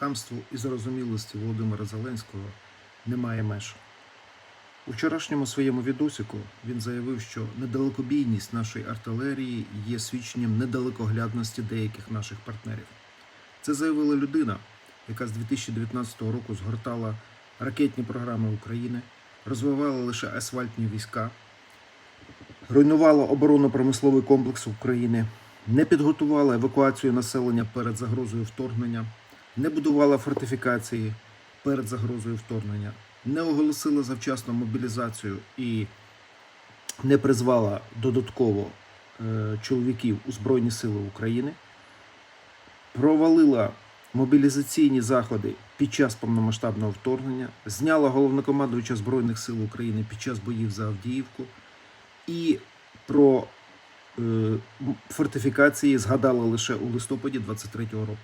Хамству і зарозумілості Володимира Зеленського немає меж. У вчорашньому своєму відосику він заявив, що недалекобійність нашої артилерії є свідченням недалекоглядності деяких наших партнерів. Це заявила людина, яка з 2019 року згортала ракетні програми України, розвивала лише асфальтні війська, руйнувала оборонно-промисловий комплекс України, не підготувала евакуацію населення перед загрозою вторгнення, не будувала фортифікації перед загрозою вторгнення, не оголосила завчасно мобілізацію і не призвала додатково е, чоловіків у Збройні Сили України, провалила мобілізаційні заходи під час повномасштабного вторгнення, зняла головнокомандуюча Збройних сил України під час боїв за Авдіївку і про е, фортифікації згадала лише у листопаді 23-го року.